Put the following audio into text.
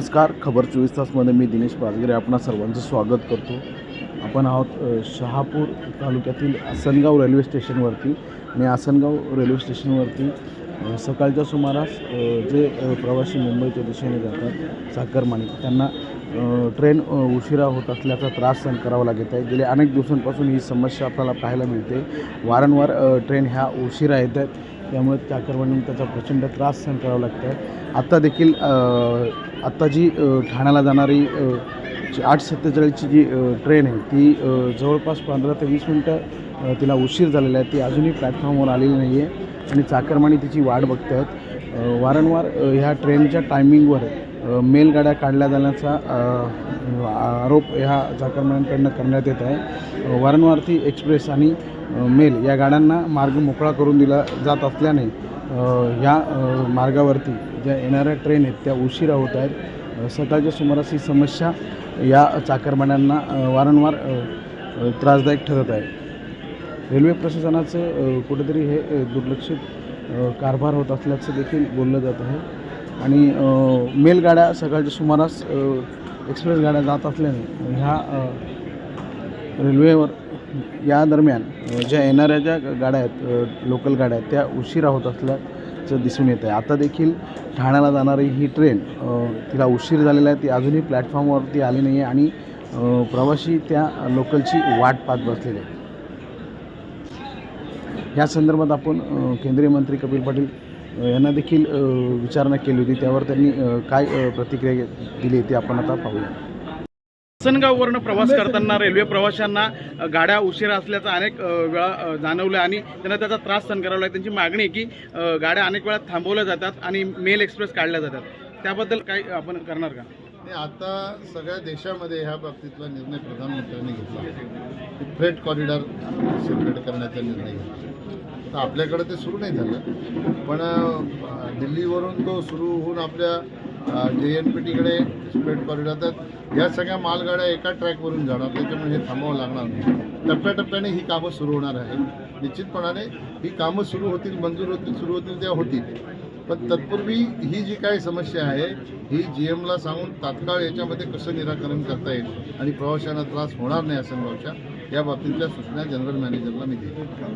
नमस्कार खबर चोवीस तासमध्ये मी दिनेश पाजगिरे आपणा सर्वांचं स्वागत करतो. आपण आहोत शहापूर तालुक्यातील आसनगाव रेल्वे स्टेशनवरती आणि आसनगाव रेल्वे स्टेशनवरती सकाळच्या सुमारास जे प्रवासी मुंबईच्या दिशेने जातात साखरमानी त्यांना ट्रेन उशिरा होत असल्याचा त्रास सहन करावा लागत आहे. गेल्या अनेक दिवसांपासून ही समस्या आपल्याला पाहायला मिळते. वारंवार ट्रेन ह्या उशिरा येत आहेत. त्यामुळे चाकरमानींना त्याचा प्रचंड त्रास सहन करावा लागतो आहे आत्ता देखील आत्ता जी ठाण्याला जाणारी आठ सत्तेचाळीसची जी ट्रेन आहे ती जवळपास पंधरा ते वीस मिनटं तिला उशीर झालेला आहे. ती अजूनही प्लॅटफॉर्मवर आलेली नाही आहे आणि चाकरमानी तिची वाट बघत आहेत वारंवार ह्या ट्रेनच्या टायमिंगवर मेलगाड्या काढल्या जाण्याचा आरोप ह्या चाकरमान्यांकडनं करण्यात येत आहे. वारंवारती एक्सप्रेस आणि मेल या गाड्यांना मार्ग मोकळा करून दिला जात असल्याने ह्या या मार्गावरती ज्या येणाऱ्या ट्रेन आहेत त्या उशिरा होत आहेत. स्वतःच्या सकाळच्या सुमारास ही समस्या या चाकरमान्यांना वारंवार त्रासदायक ठरत आहे. रेल्वे प्रशासनाचं कुठेतरी हे दुर्लक्षित कारभार होत असल्याचं देखील बोललं जात आहे. आणि मेलगाड्या सकाळच्या सुमारास एक्सप्रेस गाड्या जात असल्याने ह्या रेल्वेवर या दरम्यान ज्या येणाऱ्या ज्या गाड्या आहेत लोकल गाड्या आहेत त्या उशिरा होत असल्याचं दिसून येत आहे. आता देखील ठाण्याला जाणारी ही ट्रेन तिला उशीर झालेला आहे. ती अजूनही प्लॅटफॉर्मवरती आली नाही आहे आणि प्रवासी त्या लोकलची वाट पाहत बसलेली आहेत. या संदर्भात आपण केंद्रीय मंत्री कपिल पाटील यांना देखील विचारणा केली होती. त्यावर त्यांनी काय प्रतिक्रिया दिली ते आपण आता पाहूया. आसनगाववरनं प्रवास करताना रेल्वे प्रवाशांना गाड्या उशिरा असल्याचं अनेक वेळा जाणवलं आणि त्यांना त्याचा त्रास सहन करावा लागला. त्यांची मागणी आहे की गाड्या अनेक वेळा थांबवल्या जातात आणि मेल एक्सप्रेस काढल्या जातात. त्याबद्दल काही आपण करणार का? आणि आता सगळ्या देशामध्ये ह्या बाबतीतला निर्णय प्रधानमंत्र्यांनी घेतला. फ्रेट कॉरिडॉर सेपरेट करण्याचा निर्णय घेतला. तर आपल्याकडे ते सुरू नाही झालं. पण दिल्लीवरून तो सुरू होऊन आपल्या जे एन पी टीकडे फ्रेट कॉरिडॉर तर ह्या सगळ्या मालगाड्या एका ट्रॅकवरून जाणार त्याच्यामुळे हे थांबावं लागणार नाही. टप्प्याटप्प्याने ही कामं सुरू होणार आहे निश्चितपणाने ही कामं सुरू होतील मंजूर होतील सुरू होतील त्या होतील. पण तत्पूर्वी ही जी काही समस्या आहे ही जी एमला सांगून तात्काळ याच्यामध्ये कसं निराकरण करता येईल आणि प्रवाशांना त्रास होणार नाही असं या बाबतीतल्या सूचना जनरल मॅनेजरला मी दिली